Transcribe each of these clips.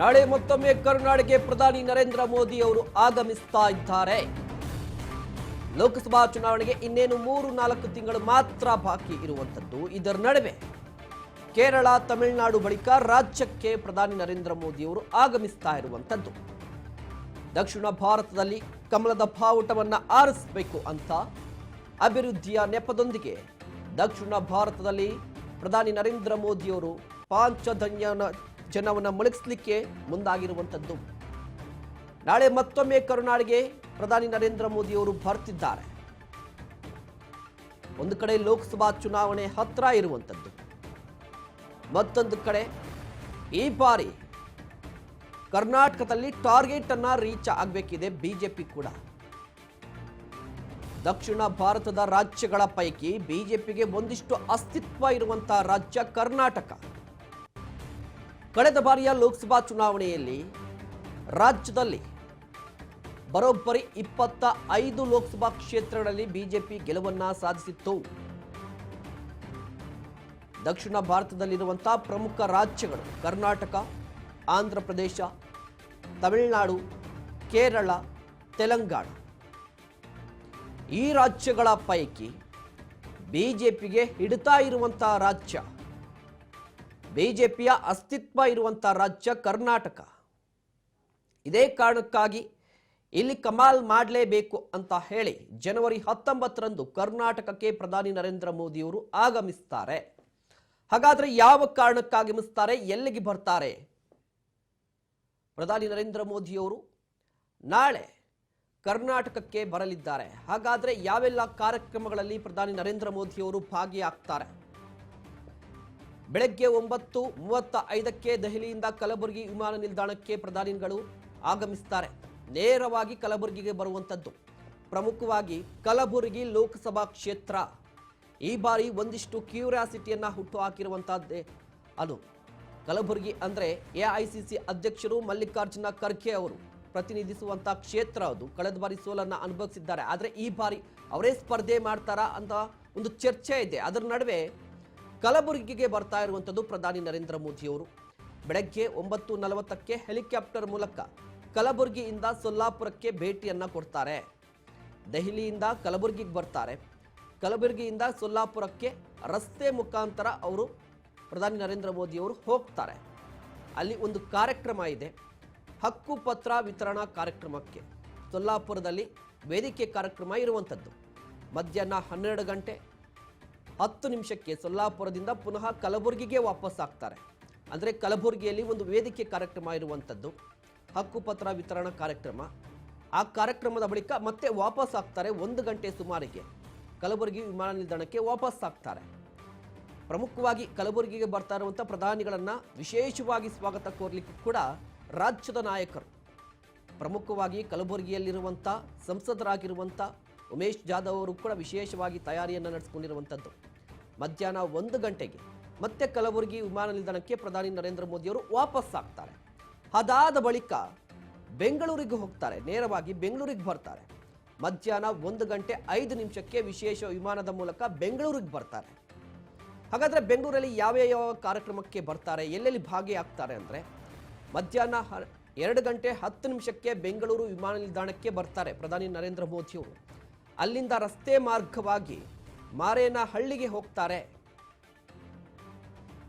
ನಾಳೆ ಮತ್ತೊಮ್ಮೆ ಕರುನಾಡಿಗೆ ಪ್ರಧಾನಿ ನರೇಂದ್ರ ಮೋದಿ ಅವರು ಆಗಮಿಸ್ತಾ ಇದ್ದಾರೆ. ಲೋಕಸಭಾ ಚುನಾವಣೆಗೆ ಇನ್ನೇನು ಮೂರು, ನಾಲ್ಕು ತಿಂಗಳು ಮಾತ್ರ ಬಾಕಿ ಇರುವಂಥದ್ದು. ಇದರ ನಡುವೆ ಕೇರಳ, ತಮಿಳುನಾಡು ಬಳಿಕ ರಾಜ್ಯಕ್ಕೆ ಪ್ರಧಾನಿ ನರೇಂದ್ರ ಮೋದಿ ಅವರು ಆಗಮಿಸ್ತಾ ಇರುವಂಥದ್ದು. ದಕ್ಷಿಣ ಭಾರತದಲ್ಲಿ ಕಮಲದ ಬಾವುಟವನ್ನು ಆರಿಸಬೇಕು ಅಂತ ಅಭಿವೃದ್ಧಿಯ ನೆಪದೊಂದಿಗೆ ದಕ್ಷಿಣ ಭಾರತದಲ್ಲಿ ಪ್ರಧಾನಿ ನರೇಂದ್ರ ಮೋದಿಯವರು ಪಾಂಚಧನ್ಯನ ಜನವನ್ನ ಮುಳುಗಿಸ್ಲಿಕ್ಕೆ ಮುಂದಾಗಿರುವಂಥದ್ದು. ನಾಳೆ ಮತ್ತೊಮ್ಮೆ ಕರುನಾಡಿಗೆ ಪ್ರಧಾನಿ ನರೇಂದ್ರ ಮೋದಿಯವರು ಬರ್ತಿದ್ದಾರೆ. ಒಂದು ಕಡೆ ಲೋಕಸಭಾ ಚುನಾವಣೆ ಹತ್ತಿರ ಇರುವಂಥದ್ದು. ಮತ್ತೊಂದು ಕಡೆ ಈ ಬಾರಿ ಕರ್ನಾಟಕದಲ್ಲಿ ಟಾರ್ಗೆಟ್ ಅನ್ನ ರೀಚ್ ಆಗಬೇಕಿದೆ ಬಿಜೆಪಿ ಕೂಡ. ದಕ್ಷಿಣ ಭಾರತದ ರಾಜ್ಯಗಳ ಪೈಕಿ ಬಿಜೆಪಿಗೆ ಒಂದಿಷ್ಟು ಅಸ್ತಿತ್ವ ಇರುವಂತಹ ರಾಜ್ಯ ಕರ್ನಾಟಕ. ಕಳೆದ ಬಾರಿಯ ಲೋಕಸಭಾ ಚುನಾವಣೆಯಲ್ಲಿ ರಾಜ್ಯದಲ್ಲಿ ಬರೋಬ್ಬರಿ ಇಪ್ಪತ್ತ ಐದು ಲೋಕಸಭಾ ಕ್ಷೇತ್ರಗಳಲ್ಲಿ ಬಿಜೆಪಿ ಗೆಲುವನ್ನ ಸಾಧಿಸಿತ್ತು. ದಕ್ಷಿಣ ಭಾರತದಲ್ಲಿರುವಂತಹ ಪ್ರಮುಖ ರಾಜ್ಯಗಳು ಕರ್ನಾಟಕ, ಆಂಧ್ರ ಪ್ರದೇಶ, ತಮಿಳುನಾಡು, ಕೇರಳ, ತೆಲಂಗಾಣ. ಈ ರಾಜ್ಯಗಳ ಪೈಕಿ ಬಿಜೆಪಿಗೆ ಹಿಡಿತಾ ಇರುವಂತಹ ರಾಜ್ಯ ಬಿಜೆಪಿಯ ಅಸ್ತಿತ್ವ ಇರುವಂಥ ರಾಜ್ಯ ಕರ್ನಾಟಕ. ಇದೇ ಕಾರಣಕ್ಕಾಗಿ ಇಲ್ಲಿ ಕಮಾಲ್ ಮಾಡಲೇಬೇಕು ಅಂತ ಹೇಳಿ ಜನವರಿ ಹತ್ತೊಂಬತ್ತರಂದು ಕರ್ನಾಟಕಕ್ಕೆ ಪ್ರಧಾನಿ ನರೇಂದ್ರ ಮೋದಿಯವರು ಆಗಮಿಸ್ತಾರೆ. ಹಾಗಾದರೆ ಯಾವ ಕಾರಣಕ್ಕಾಗಮಿಸ್ತಾರೆ ಎಲ್ಲಿಗೆ ಬರ್ತಾರೆ? ಪ್ರಧಾನಿ ನರೇಂದ್ರ ಮೋದಿಯವರು ನಾಳೆ ಕರ್ನಾಟಕಕ್ಕೆ ಬರಲಿದ್ದಾರೆ. ಹಾಗಾದರೆ ಯಾವೆಲ್ಲ ಕಾರ್ಯಕ್ರಮಗಳಲ್ಲಿ ಪ್ರಧಾನಿ ನರೇಂದ್ರ ಮೋದಿಯವರು ಭಾಗಿಯಾಗ್ತಾರೆ? ಬೆಳಗ್ಗೆ ಒಂಬತ್ತು ಮೂವತ್ತ ಐದಕ್ಕೆ ದೆಹಲಿಯಿಂದ ಕಲಬುರಗಿ ವಿಮಾನ ನಿಲ್ದಾಣಕ್ಕೆ ಪ್ರಧಾನಿಗಳು ಆಗಮಿಸ್ತಾರೆ. ನೇರವಾಗಿ ಕಲಬುರಗಿಗೆ ಬರುವಂಥದ್ದು ಪ್ರಮುಖವಾಗಿ ಕಲಬುರಗಿ ಲೋಕಸಭಾ ಕ್ಷೇತ್ರ. ಈ ಬಾರಿ ಒಂದಿಷ್ಟು ಕ್ಯೂರಿಯಾಸಿಟಿಯನ್ನು ಹುಟ್ಟು ಹಾಕಿರುವಂಥದ್ದೇ ಅದು. ಕಲಬುರಗಿ ಅಂದ್ರೆ ಎ ಅಧ್ಯಕ್ಷರು ಮಲ್ಲಿಕಾರ್ಜುನ ಖರ್ಗೆ ಅವರು ಪ್ರತಿನಿಧಿಸುವಂಥ ಕ್ಷೇತ್ರ ಅದು. ಕಳೆದ ಬಾರಿ ಸೋಲನ್ನ ಅನುಭವಿಸಿದ್ದಾರೆ. ಆದರೆ ಈ ಬಾರಿ ಅವರೇ ಸ್ಪರ್ಧೆ ಮಾಡ್ತಾರಾ ಅಂತ ಒಂದು ಚರ್ಚೆ ಇದೆ. ಅದರ ನಡುವೆ ಕಲಬುರಗಿಗೆ ಬರ್ತಾ ಇರುವಂಥದ್ದು ಪ್ರಧಾನಿ ನರೇಂದ್ರ ಮೋದಿಯವರು. ಬೆಳಗ್ಗೆ ಒಂಬತ್ತು ನಲವತ್ತಕ್ಕೆ ಹೆಲಿಕಾಪ್ಟರ್ ಮೂಲಕ ಕಲಬುರಗಿಯಿಂದ ಸೊಲ್ಲಾಪುರಕ್ಕೆ ಭೇಟಿಯನ್ನ ಕೊಡ್ತಾರೆ. ದೆಹಲಿಯಿಂದ ಕಲಬುರಗಿಗೆ ಬರ್ತಾರೆ. ಕಲಬುರಗಿಯಿಂದ ಸೊಲ್ಲಾಪುರಕ್ಕೆ ರಸ್ತೆ ಮುಖಾಂತರ ಅವರು ಪ್ರಧಾನಿ ನರೇಂದ್ರ ಮೋದಿಯವರು ಹೋಗ್ತಾರೆ. ಅಲ್ಲಿ ಒಂದು ಕಾರ್ಯಕ್ರಮ ಇದೆ. ಹಕ್ಕುಪತ್ರ ವಿತರಣಾ ಕಾರ್ಯಕ್ರಮಕ್ಕೆ. ಸೊಲ್ಲಾಪುರದಲ್ಲಿ ವೇದಿಕೆ ಕಾರ್ಯಕ್ರಮ ಇರುವಂಥದ್ದು. ಮಧ್ಯಾಹ್ನ ಹನ್ನೆರಡು ಗಂಟೆ ಹತ್ತು ನಿಮಿಷಕ್ಕೆ ಸೊಲ್ಲಾಪುರದಿಂದ ಪುನಃ ಕಲಬುರಗಿಗೆ ವಾಪಸ್ ಆಗ್ತಾರೆ. ಅಂದರೆ ಕಲಬುರಗಿಯಲ್ಲಿ ಒಂದು ವೇದಿಕೆ ಕಾರ್ಯಕ್ರಮ ಇರುವಂಥದ್ದು ಹಕ್ಕುಪತ್ರ ವಿತರಣಾ ಕಾರ್ಯಕ್ರಮ. ಆ ಕಾರ್ಯಕ್ರಮದ ಬಳಿಕ ಮತ್ತೆ ವಾಪಸ್ ಆಗ್ತಾರೆ ಒಂದು ಗಂಟೆ ಸುಮಾರಿಗೆ. ಕಲಬುರಗಿ ವಿಮಾನ ನಿಲ್ದಾಣಕ್ಕೆ ವಾಪಸ್ ಆಗ್ತಾರೆ. ಪ್ರಮುಖವಾಗಿ ಕಲಬುರಗಿಗೆ ಬರ್ತಾ ಇರುವಂಥ ಪ್ರಧಾನಿಗಳನ್ನು ವಿಶೇಷವಾಗಿ ಸ್ವಾಗತ ಕೋರ್ಲಿಕ್ಕೆ ಕೂಡ ರಾಜ್ಯದ ನಾಯಕರು. ಪ್ರಮುಖವಾಗಿ ಕಲಬುರಗಿಯಲ್ಲಿರುವಂಥ ಸಂಸದರಾಗಿರುವಂಥ ಉಮೇಶ್ ಜಾಧವ್ ಅವರು ಕೂಡ ವಿಶೇಷವಾಗಿ ತಯಾರಿಯನ್ನು ನಡೆಸಿಕೊಂಡಿರುವಂಥದ್ದು ಮಧ್ಯಾಹ್ನ ಒಂದು ಗಂಟೆಗೆ. ಮತ್ತೆ ಕಲಬುರಗಿ ವಿಮಾನ ನಿಲ್ದಾಣಕ್ಕೆ ಪ್ರಧಾನಿ ನರೇಂದ್ರ ಮೋದಿಯವರು ವಾಪಸ್ ಆಗ್ತಾರೆ. ಅದಾದ ಬಳಿಕ ಬೆಂಗಳೂರಿಗೆ ಹೋಗ್ತಾರೆ. ನೇರವಾಗಿ ಬೆಂಗಳೂರಿಗೆ ಬರ್ತಾರೆ. ಮಧ್ಯಾಹ್ನ ಒಂದು ಗಂಟೆ ಐದು ನಿಮಿಷಕ್ಕೆ ವಿಶೇಷ ವಿಮಾನದ ಮೂಲಕ ಬೆಂಗಳೂರಿಗೆ ಬರ್ತಾರೆ. ಹಾಗಾದರೆ ಬೆಂಗಳೂರಲ್ಲಿ ಯಾವ ಯಾವ ಕಾರ್ಯಕ್ರಮಕ್ಕೆ ಬರ್ತಾರೆ? ಎಲ್ಲೆಲ್ಲಿ ಭಾಗಿಯಾಗ್ತಾರೆ ಅಂದರೆ ಮಧ್ಯಾಹ್ನ ಎರಡು ಗಂಟೆ ಹತ್ತು ನಿಮಿಷಕ್ಕೆ ಬೆಂಗಳೂರು ವಿಮಾನ ನಿಲ್ದಾಣಕ್ಕೆ ಬರ್ತಾರೆ ಪ್ರಧಾನಿ ನರೇಂದ್ರ ಮೋದಿಯವರು. ಅಲ್ಲಿಂದ ರಸ್ತೆ ಮಾರ್ಗವಾಗಿ ಮಾರೇನಹಳ್ಳಿಗೆ ಹೋಗ್ತಾರೆ.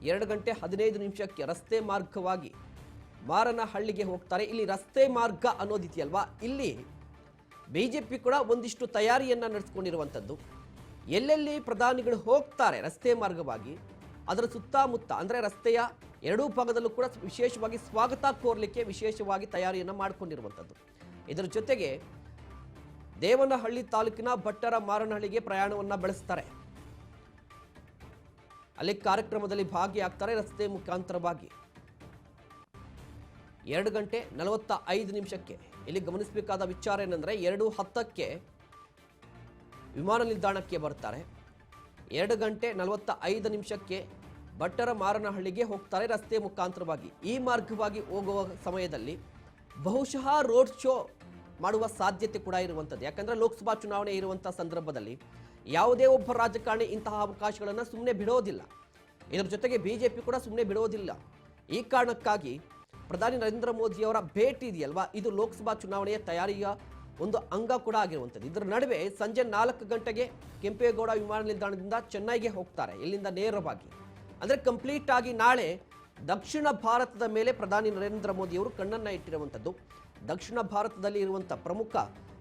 ಎರಡು ಗಂಟೆ ಹದಿನೈದು ನಿಮಿಷಕ್ಕೆ ರಸ್ತೆ ಮಾರ್ಗವಾಗಿ ಮಾರನ ಹಳ್ಳಿಗೆ ಹೋಗ್ತಾರೆ. ಇಲ್ಲಿ ರಸ್ತೆ ಮಾರ್ಗ ಅನ್ನೋದಿದೆಯಲ್ವಾ? ಇಲ್ಲಿ ಬಿಜೆಪಿ ಕೂಡ ಒಂದಿಷ್ಟು ತಯಾರಿಯನ್ನ ನಡೆಸ್ಕೊಂಡಿರುವಂಥದ್ದು. ಎಲ್ಲೆಲ್ಲಿ ಪ್ರಧಾನಿಗಳು ಹೋಗ್ತಾರೆ ರಸ್ತೆ ಮಾರ್ಗವಾಗಿ, ಅದರ ಸುತ್ತಮುತ್ತ, ಅಂದರೆ ರಸ್ತೆಯ ಎರಡೂ ಭಾಗದಲ್ಲೂ ಕೂಡ ವಿಶೇಷವಾಗಿ ಸ್ವಾಗತ ಕೋರಲಿಕ್ಕೆ ವಿಶೇಷವಾಗಿ ತಯಾರಿಯನ್ನು ಮಾಡಿಕೊಂಡಿರುವಂಥದ್ದು. ಇದರ ಜೊತೆಗೆ ದೇವನಹಳ್ಳಿ ತಾಲೂಕಿನ ಭಟ್ಟರ ಮಾರನಹಳ್ಳಿಗೆ ಪ್ರಯಾಣವನ್ನು ಬೆಳೆಸ್ತಾರೆ. ಅಲ್ಲಿ ಕಾರ್ಯಕ್ರಮದಲ್ಲಿ ಭಾಗಿಯಾಗ್ತಾರೆ ರಸ್ತೆ ಮುಖಾಂತರವಾಗಿ. ಎರಡು ಗಂಟೆ ನಲವತ್ತ ಐದು ನಿಮಿಷಕ್ಕೆ. ಇಲ್ಲಿ ಗಮನಿಸಬೇಕಾದ ವಿಚಾರ ಏನಂದ್ರೆ ಎರಡು ಹತ್ತಕ್ಕೆ ವಿಮಾನ ನಿಲ್ದಾಣಕ್ಕೆ ಬರ್ತಾರೆ. ಎರಡು ಗಂಟೆ ನಲವತ್ತ ಐದು ನಿಮಿಷಕ್ಕೆ ಭಟ್ಟರ ಮಾರನಹಳ್ಳಿಗೆ ಹೋಗ್ತಾರೆ ರಸ್ತೆ ಮುಖಾಂತರವಾಗಿ. ಈ ಮಾರ್ಗವಾಗಿ ಹೋಗುವ ಸಮಯದಲ್ಲಿ ಬಹುಶಃ ರೋಡ್ ಶೋ ಮಾಡುವ ಸಾಧ್ಯತೆ ಕೂಡ ಇರುವಂಥದ್ದು. ಯಾಕಂದ್ರೆ ಲೋಕಸಭಾ ಚುನಾವಣೆ ಇರುವಂಥ ಸಂದರ್ಭದಲ್ಲಿ ಯಾವುದೇ ಒಬ್ಬ ರಾಜಕಾರಣಿ ಇಂತಹ ಅವಕಾಶಗಳನ್ನು ಸುಮ್ಮನೆ ಬಿಡೋದಿಲ್ಲ. ಇದರ ಜೊತೆಗೆ ಬಿಜೆಪಿ ಕೂಡ ಸುಮ್ಮನೆ ಬಿಡೋದಿಲ್ಲ. ಈ ಕಾರಣಕ್ಕಾಗಿ ಪ್ರಧಾನಿ ನರೇಂದ್ರ ಮೋದಿಯವರ ಭೇಟಿ ಇದೆಯಲ್ವಾ? ಇದು ಲೋಕಸಭಾ ಚುನಾವಣೆಯ ತಯಾರಿಯ ಒಂದು ಅಂಗ ಕೂಡ ಆಗಿರುವಂಥದ್ದು. ಇದರ ನಡುವೆ ಸಂಜೆ ನಾಲ್ಕು ಗಂಟೆಗೆ ಕೆಂಪೇಗೌಡ ವಿಮಾನ ನಿಲ್ದಾಣದಿಂದ ಚೆನ್ನೈಗೆ ಹೋಗ್ತಾರೆ, ಇಲ್ಲಿಂದ ನೇರವಾಗಿ. ಅಂದರೆ ಕಂಪ್ಲೀಟ್ ಆಗಿ ನಾಳೆ ದಕ್ಷಿಣ ಭಾರತದ ಮೇಲೆ ಪ್ರಧಾನಿ ನರೇಂದ್ರ ಮೋದಿಯವರು ಕಣ್ಣನ್ನು ಇಟ್ಟಿರುವಂಥದ್ದು. ದಕ್ಷಿಣ ಭಾರತದಲ್ಲಿ ಇರುವಂಥ ಪ್ರಮುಖ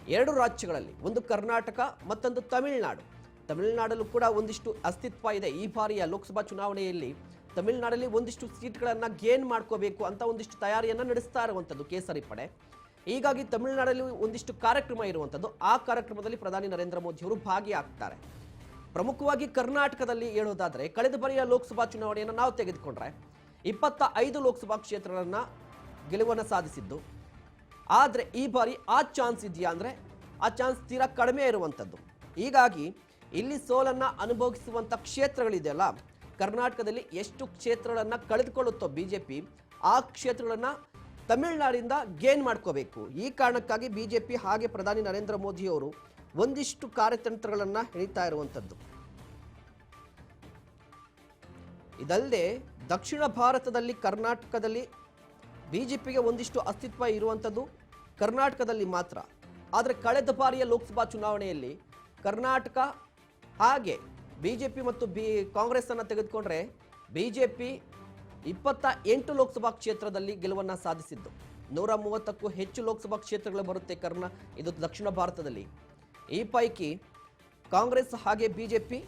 ಎರಡು ರಾಜ್ಯಗಳಲ್ಲಿ ಒಂದು ಕರ್ನಾಟಕ, ಮತ್ತೊಂದು ತಮಿಳುನಾಡು. ತಮಿಳುನಾಡಲ್ಲೂ ಕೂಡ ಒಂದಿಷ್ಟು ಅಸ್ತಿತ್ವ ಇದೆ. ಈ ಬಾರಿಯ ಲೋಕಸಭಾ ಚುನಾವಣೆಯಲ್ಲಿ ತಮಿಳುನಾಡಲ್ಲಿ ಒಂದಿಷ್ಟು ಸೀಟ್ಗಳನ್ನು ಗೇನ್ ಮಾಡ್ಕೋಬೇಕು ಅಂತ ಒಂದಿಷ್ಟು ತಯಾರಿಯನ್ನು ನಡೆಸ್ತಾ ಇರುವಂಥದ್ದು ಕೇಸರಿ ಪಡೆ. ಹೀಗಾಗಿ ತಮಿಳುನಾಡಲ್ಲಿ ಒಂದಿಷ್ಟು ಕಾರ್ಯಕ್ರಮ ಇರುವಂಥದ್ದು ಆ ಕಾರ್ಯಕ್ರಮದಲ್ಲಿ ಪ್ರಧಾನಿ ನರೇಂದ್ರ ಮೋದಿ ಅವರು ಭಾಗಿಯಾಗ್ತಾರೆ. ಪ್ರಮುಖವಾಗಿ ಕರ್ನಾಟಕದಲ್ಲಿ ಹೇಳೋದಾದರೆ, ಕಳೆದ ಬಾರಿಯ ಲೋಕಸಭಾ ಚುನಾವಣೆಯನ್ನು ನಾವು ತೆಗೆದುಕೊಂಡ್ರೆ ಇಪ್ಪತ್ತ ಐದು ಲೋಕಸಭಾ ಕ್ಷೇತ್ರಗಳನ್ನು ಗೆಲುವನ್ನು ಸಾಧಿಸಿದ್ದು. ಆದರೆ ಈ ಬಾರಿ ಆ ಚಾನ್ಸ್ ಇದೆಯಾ ಅಂದರೆ ಆ ಚಾನ್ಸ್ ತೀರಾ ಕಡಿಮೆ ಇರುವಂಥದ್ದು ಹೀಗಾಗಿ ಇಲ್ಲಿ ಸೋಲನ್ನು ಅನುಭವಿಸುವಂಥ ಕ್ಷೇತ್ರಗಳಿದೆಯಲ್ಲ, ಕರ್ನಾಟಕದಲ್ಲಿ ಎಷ್ಟು ಕ್ಷೇತ್ರಗಳನ್ನು ಕಳೆದುಕೊಳ್ಳುತ್ತೋ ಬಿ ಜೆ ಪಿ ಆ ಕ್ಷೇತ್ರಗಳನ್ನು ತಮಿಳುನಾಡಿಂದ ಗೇನ್ ಮಾಡ್ಕೋಬೇಕು. ಈ ಕಾರಣಕ್ಕಾಗಿ ಬಿ ಜೆ ಪಿ ಹಾಗೆ ಪ್ರಧಾನಿ ನರೇಂದ್ರ ಮೋದಿಯವರು ಒಂದಿಷ್ಟು ಕಾರ್ಯತಂತ್ರಗಳನ್ನು ಹಿಡಿತಾ ಇರುವಂಥದ್ದು ಇದಲ್ಲದೆ ದಕ್ಷಿಣ ಭಾರತದಲ್ಲಿ ಕರ್ನಾಟಕದಲ್ಲಿ ಬಿ ಜೆ ಪಿಗೆ ಒಂದಿಷ್ಟು ಅಸ್ತಿತ್ವ ಇರುವಂಥದ್ದು ಕರ್ನಾಟಕದಲ್ಲಿ ಮಾತ್ರ. ಆದರೆ ಕಳೆದ ಬಾರಿಯ ಲೋಕಸಭಾ ಚುನಾವಣೆಯಲ್ಲಿ ಕರ್ನಾಟಕ ಹಾಗೆ ಬಿ ಜೆ ಪಿ ಮತ್ತು ಬಿ, ಕಾಂಗ್ರೆಸ್ಸನ್ನು ತೆಗೆದುಕೊಂಡ್ರೆ ಬಿ ಜೆ ಪಿ ಇಪ್ಪತ್ತ ಎಂಟು ಲೋಕಸಭಾ ಕ್ಷೇತ್ರದಲ್ಲಿ ಗೆಲುವನ್ನು ಸಾಧಿಸಿದ್ದು. ನೂರ ಮೂವತ್ತಕ್ಕೂ ಹೆಚ್ಚು ಲೋಕಸಭಾ ಕ್ಷೇತ್ರಗಳು ಬರುತ್ತೆ ಕರ್ನಾ, ಇದು ದಕ್ಷಿಣ ಭಾರತದಲ್ಲಿ. ಈ ಪೈಕಿ ಕಾಂಗ್ರೆಸ್ ಹಾಗೆ ಬಿ ಜೆ ಪಿ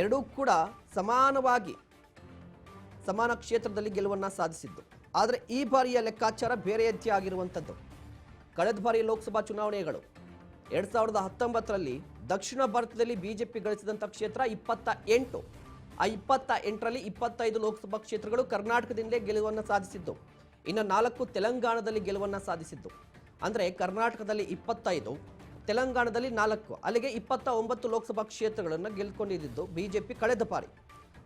ಎರಡೂ ಕೂಡ ಸಮಾನವಾಗಿ ಸಮಾನ ಕ್ಷೇತ್ರದಲ್ಲಿ ಗೆಲುವನ್ನು ಸಾಧಿಸಿದ್ದು. ಆದರೆ ಈ ಬಾರಿಯ ಲೆಕ್ಕಾಚಾರ ಬೇರೆಯದ್ದೇ ಆಗಿರುವಂಥದ್ದು ಕಳೆದ ಬಾರಿ ಲೋಕಸಭಾ ಚುನಾವಣೆಗಳು. ಎರಡು ಸಾವಿರದ ಹತ್ತೊಂಬತ್ತರಲ್ಲಿ ದಕ್ಷಿಣ ಭಾರತದಲ್ಲಿ ಬಿಜೆಪಿ ಗಳಿಸಿದಂಥ ಕ್ಷೇತ್ರ ಇಪ್ಪತ್ತ ಎಂಟು. ಆ ಇಪ್ಪತ್ತ ಎಂಟರಲ್ಲಿ ಇಪ್ಪತ್ತೈದು ಲೋಕಸಭಾ ಕ್ಷೇತ್ರಗಳು ಕರ್ನಾಟಕದಿಂದಲೇ ಗೆಲುವನ್ನು ಸಾಧಿಸಿದ್ದು. ಇನ್ನು ನಾಲ್ಕು ತೆಲಂಗಾಣದಲ್ಲಿ ಗೆಲುವನ್ನು ಸಾಧಿಸಿದ್ದು. ಅಂದರೆ ಕರ್ನಾಟಕದಲ್ಲಿ ಇಪ್ಪತ್ತೈದು, ತೆಲಂಗಾಣದಲ್ಲಿ ನಾಲ್ಕು, ಅಲ್ಲಿಗೆ ಇಪ್ಪತ್ತ ಒಂಬತ್ತು ಲೋಕಸಭಾ ಕ್ಷೇತ್ರಗಳನ್ನು ಗೆಲ್ಕೊಂಡಿದ್ದು ಬಿಜೆಪಿ ಕಳೆದ ಬಾರಿ.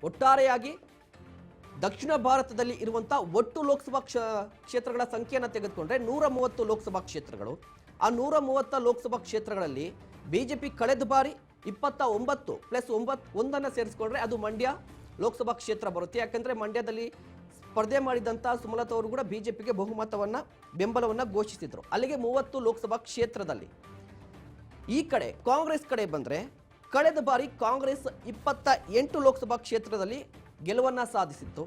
ಒಟ್ಟಾರೆಯಾಗಿ ದಕ್ಷಿಣ ಭಾರತದಲ್ಲಿ ಇರುವಂಥ ಒಟ್ಟು ಲೋಕಸಭಾ ಕ್ಷ, ಕ್ಷೇತ್ರಗಳ ಸಂಖ್ಯೆಯನ್ನು ತೆಗೆದುಕೊಂಡ್ರೆ ನೂರ ಮೂವತ್ತು ಲೋಕಸಭಾ ಕ್ಷೇತ್ರಗಳು. ಆ ನೂರ ಮೂವತ್ತ ಲೋಕಸಭಾ ಕ್ಷೇತ್ರಗಳಲ್ಲಿ ಬಿಜೆಪಿ ಕಳೆದ ಬಾರಿ ಇಪ್ಪತ್ತ ಒಂಬತ್ತು ಪ್ಲಸ್ ಒಂಬತ್ತು ಒಂದನ್ನು ಸೇರಿಸ್ಕೊಂಡ್ರೆ ಅದು ಮಂಡ್ಯ ಲೋಕಸಭಾ ಕ್ಷೇತ್ರ ಬರುತ್ತೆ. ಯಾಕಂದರೆ ಮಂಡ್ಯದಲ್ಲಿ ಸ್ಪರ್ಧೆ ಮಾಡಿದಂಥ ಸುಮಲತಾ ಅವರು ಕೂಡ ಬಿಜೆಪಿಗೆ ಬಹುಮತವನ್ನು, ಬೆಂಬಲವನ್ನು ಘೋಷಿಸಿದರು. ಅಲ್ಲಿಗೆ ಮೂವತ್ತು ಲೋಕಸಭಾ ಕ್ಷೇತ್ರದಲ್ಲಿ. ಈ ಕಡೆ ಕಾಂಗ್ರೆಸ್ ಕಡೆ ಬಂದರೆ ಕಳೆದ ಬಾರಿ ಕಾಂಗ್ರೆಸ್ ಇಪ್ಪತ್ತ ಎಂಟು ಲೋಕಸಭಾ ಕ್ಷೇತ್ರದಲ್ಲಿ ಗೆಲುವನ್ನು ಸಾಧಿಸಿತ್ತು.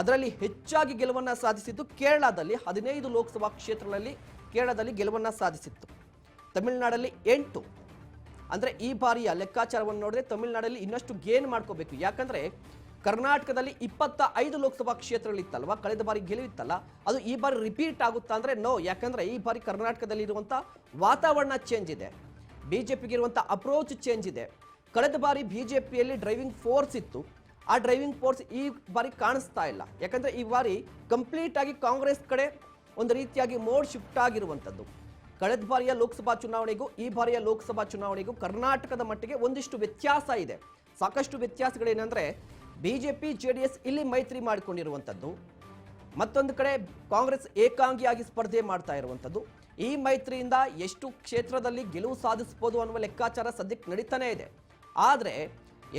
ಅದರಲ್ಲಿ ಹೆಚ್ಚಾಗಿ ಗೆಲುವನ್ನು ಸಾಧಿಸಿದ್ದು ಕೇರಳದಲ್ಲಿ ಹದಿನೈದು ಲೋಕಸಭಾ ಕ್ಷೇತ್ರಗಳಲ್ಲಿ ಕೇರಳದಲ್ಲಿ ಗೆಲುವನ್ನು ಸಾಧಿಸಿತ್ತು. ತಮಿಳುನಾಡಲ್ಲಿ ಎಂಟು. ಅಂದರೆ ಈ ಬಾರಿಯ ಲೆಕ್ಕಾಚಾರವನ್ನು ನೋಡಿದ್ರೆ ತಮಿಳುನಾಡಲ್ಲಿ ಇನ್ನಷ್ಟು ಗೇನ್ ಮಾಡ್ಕೋಬೇಕು. ಯಾಕಂದರೆ ಕರ್ನಾಟಕದಲ್ಲಿ ಇಪ್ಪತ್ತ ಐದು ಲೋಕಸಭಾ ಕ್ಷೇತ್ರಗಳಿತ್ತಲ್ವ ಕಳೆದ ಬಾರಿ ಗೆಲುವಿತ್ತಲ್ಲ ಅದು ಈ ಬಾರಿ ರಿಪೀಟ್ ಆಗುತ್ತಾ ಅಂದರೆ ನೋ ಯಾಕಂದರೆ ಈ ಬಾರಿ ಕರ್ನಾಟಕದಲ್ಲಿ ಇರುವಂಥ ವಾತಾವರಣ ಚೇಂಜ್ ಇದೆ. ಬಿ ಜೆ ಪಿಗೆ ಇರುವಂಥ ಅಪ್ರೋಚ್ ಚೇಂಜ್ ಇದೆ. ಕಳೆದ ಬಾರಿ ಬಿ ಜೆ ಪಿಯಲ್ಲಿ ಡ್ರೈವಿಂಗ್ ಫೋರ್ಸ್ ಇತ್ತು. ಆ ಡ್ರೈವಿಂಗ್ ಫೋರ್ಸ್ ಈ ಬಾರಿ ಕಾಣಿಸ್ತಾ ಇಲ್ಲ. ಯಾಕಂದರೆ ಈ ಬಾರಿ ಕಂಪ್ಲೀಟ್ ಆಗಿ ಕಾಂಗ್ರೆಸ್ ಕಡೆ ಒಂದು ರೀತಿಯಾಗಿ ಮೋಡ್ ಶಿಫ್ಟ್ ಆಗಿರುವಂಥದ್ದು. ಕಳೆದ ಬಾರಿಯ ಲೋಕಸಭಾ ಚುನಾವಣೆಗೂ ಈ ಬಾರಿಯ ಲೋಕಸಭಾ ಚುನಾವಣೆಗೂ ಕರ್ನಾಟಕದ ಮಟ್ಟಿಗೆ ಒಂದಿಷ್ಟು ವ್ಯತ್ಯಾಸ ಇದೆ. ಸಾಕಷ್ಟು ವ್ಯತ್ಯಾಸಗಳೇನೆಂದರೆ B J P J D S ಇಲ್ಲಿ ಮೈತ್ರಿ ಮಾಡಿಕೊಂಡಿರುವಂಥದ್ದು. ಮತ್ತೊಂದು ಕಡೆ ಕಾಂಗ್ರೆಸ್ ಏಕಾಂಗಿಯಾಗಿ ಸ್ಪರ್ಧೆ ಮಾಡ್ತಾ ಇರುವಂಥದ್ದು. ಈ ಮೈತ್ರಿಯಿಂದ ಎಷ್ಟು ಕ್ಷೇತ್ರದಲ್ಲಿ ಗೆಲುವು ಸಾಧಿಸ್ಬೋದು ಅನ್ನುವ ಲೆಕ್ಕಾಚಾರ ಸದ್ಯಕ್ಕೆ ನಡೀತಾನೇ ಇದೆ. ಆದರೆ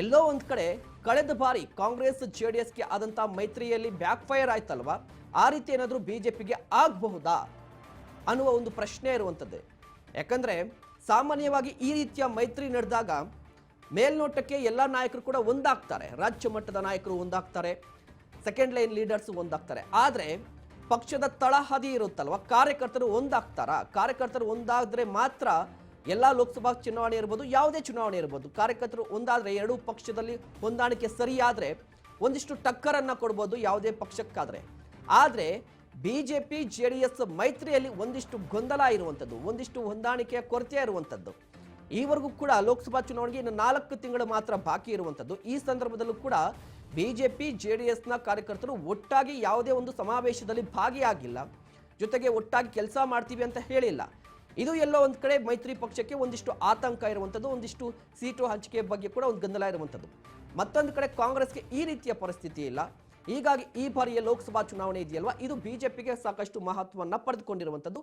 ಎಲ್ಲೋ ಒಂದು ಕಡೆ ಕಳೆದ ಬಾರಿ ಕಾಂಗ್ರೆಸ್ ಜೆ ಡಿ ಎಸ್ಗೆ ಆದಂಥ ಮೈತ್ರಿಯಲ್ಲಿ ಬ್ಯಾಕ್ ಫೈರ್ ಆಯ್ತಲ್ವಾ? ಆ ರೀತಿ ಏನಾದರೂ ಬಿ ಜೆ ಪಿಗೆ ಆಗಬಹುದಾ? ಅನ್ನುವ ಒಂದು ಪ್ರಶ್ನೆ ಇರುವಂಥದ್ದು ಯಾಕಂದರೆ, ಸಾಮಾನ್ಯವಾಗಿ ಈ ರೀತಿಯ ಮೈತ್ರಿ ನಡೆದಾಗ ಮೇಲ್ನೋಟಕ್ಕೆ ಎಲ್ಲ ನಾಯಕರು ಕೂಡ ಒಂದಾಗ್ತಾರೆ. ರಾಜ್ಯ ಮಟ್ಟದ ನಾಯಕರು ಒಂದಾಗ್ತಾರೆ. ಸೆಕೆಂಡ್ ಲೈನ್ ಲೀಡರ್ಸ್ ಒಂದಾಗ್ತಾರೆ. ಆದರೆ, ಪಕ್ಷದ ತಳಹದಿ ಇರುತ್ತಲ್ವ? ಕಾರ್ಯಕರ್ತರು ಒಂದಾಗ್ತಾರಾ? ಕಾರ್ಯಕರ್ತರು ಒಂದಾದ್ರೆ ಮಾತ್ರ ಎಲ್ಲ ಲೋಕಸಭಾ ಚುನಾವಣೆ ಇರ್ಬೋದು, ಯಾವುದೇ ಚುನಾವಣೆ ಇರ್ಬೋದು, ಕಾರ್ಯಕರ್ತರು ಒಂದಾದ್ರೆ ಎರಡೂ ಪಕ್ಷದಲ್ಲಿ ಹೊಂದಾಣಿಕೆ ಸರಿಯಾದರೆ ಒಂದಿಷ್ಟು ಟಕ್ಕರನ್ನು ಕೊಡ್ಬೋದು ಯಾವುದೇ ಪಕ್ಷಕ್ಕಾದರೆ. ಆದರೆ B J P J D S ಮೈತ್ರಿಯಲ್ಲಿ ಒಂದಿಷ್ಟು ಗೊಂದಲ ಇರುವಂಥದ್ದು ಒಂದಿಷ್ಟು ಹೊಂದಾಣಿಕೆಯ ಕೊರತೆ ಇರುವಂಥದ್ದು ಈವರೆಗೂ ಕೂಡ ಲೋಕಸಭಾ ಚುನಾವಣೆಗೆ ಇನ್ನು ನಾಲ್ಕು ತಿಂಗಳು ಮಾತ್ರ ಬಾಕಿ ಇರುವಂಥದ್ದು ಈ ಸಂದರ್ಭದಲ್ಲೂ ಕೂಡ ಬಿಜೆಪಿ ಜೆ ಡಿ ಎಸ್ನ ಕಾರ್ಯಕರ್ತರು ಒಟ್ಟಾಗಿ ಯಾವುದೇ ಒಂದು ಸಮಾವೇಶದಲ್ಲಿ ಭಾಗಿಯಾಗಿಲ್ಲ. ಜೊತೆಗೆ ಒಟ್ಟಾಗಿ ಕೆಲಸ ಮಾಡ್ತೀವಿ ಅಂತ ಹೇಳಿಲ್ಲ. ಇದು ಎಲ್ಲೋ ಒಂದು ಕಡೆ ಮೈತ್ರಿ ಪಕ್ಷಕ್ಕೆ ಒಂದಿಷ್ಟು ಆತಂಕ ಇರುವಂಥದ್ದು ಒಂದಿಷ್ಟು ಸೀಟು ಹಂಚಿಕೆ ಬಗ್ಗೆ ಕೂಡ ಒಂದು ಗೊಂದಲ ಇರುವಂಥದ್ದು ಮತ್ತೊಂದು ಕಡೆ ಕಾಂಗ್ರೆಸ್ಗೆ ಈ ರೀತಿಯ ಪರಿಸ್ಥಿತಿ ಇಲ್ಲ. ಹೀಗಾಗಿ ಈ ಬಾರಿಯ ಲೋಕಸಭಾ ಚುನಾವಣೆ ಇದೆಯಲ್ವಾ? ಇದು ಬಿಜೆಪಿಗೆ ಸಾಕಷ್ಟು ಮಹತ್ವವನ್ನು ಪಡೆದುಕೊಂಡಿರುವಂಥದ್ದು